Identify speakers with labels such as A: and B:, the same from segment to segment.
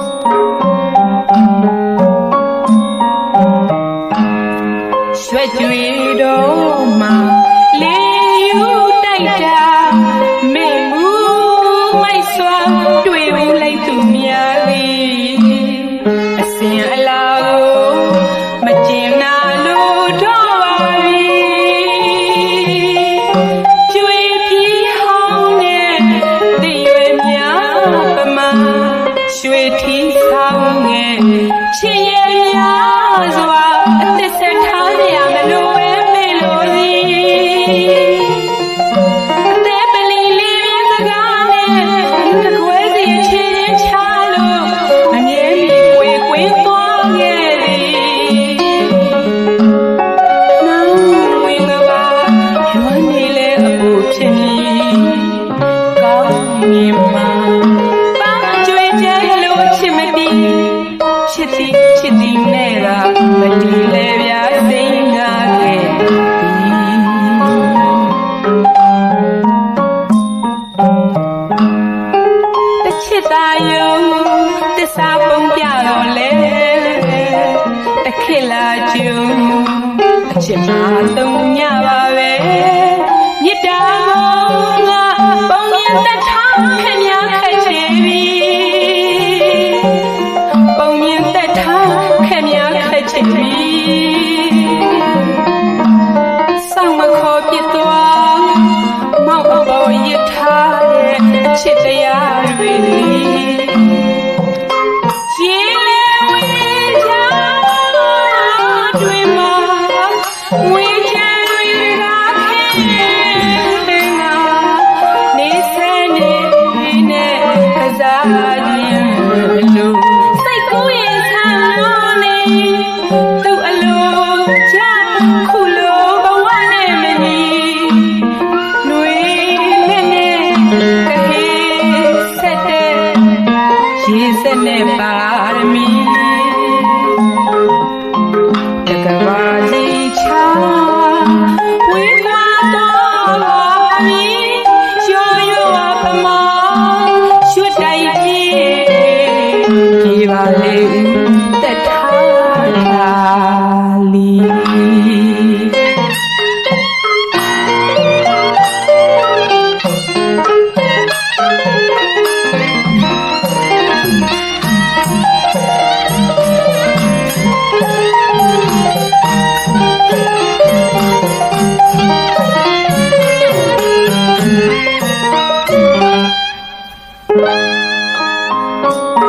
A: Bye. ရွှေထီးဆောင်ငယ်ချစ်ရဲ့ စီချစ်သည်နဲ့သာမတူလေဗျာစိတ်ငါခဲ့တချစ်သာယုံတစ္ဆာပုံပြတော့လေတခစ်လာကျုံအချစ်မှာတုံညပါ take. Bye.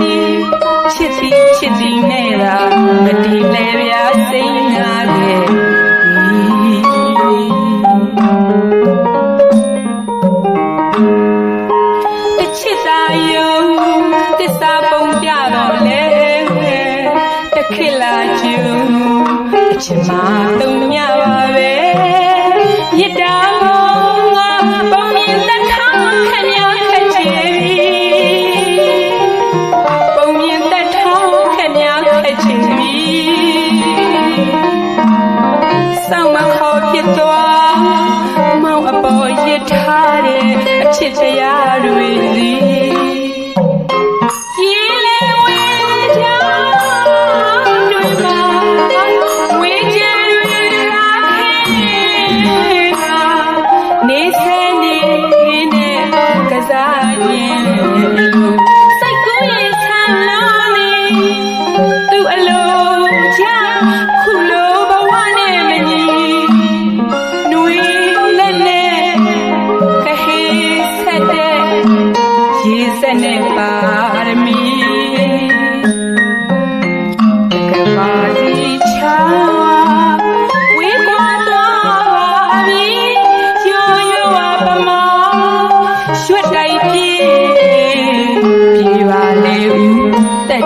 A: သည်ချစ်သည်ချစ်သည်နဲ့သာမတည်လဲပြားစိတ်နာခဲ့ချစ်သာယုံတစ္ဆာပုံပြတော့လဲတခိလာကျုံအချစ်မှာတုံညပါပဲမြစ်တာ ပေါ်ဖြစ်သွားမောင်အပေါ်ရစ်ထားတဲ့အချစ်တရားတွေစီ ဆက်နေပါရမီကမာဒီချာဝေကွာတော့ပါပြီရိုးရိုးဝပမာရွှတ်တိုက်ပြေပြေပါလေဦးတက်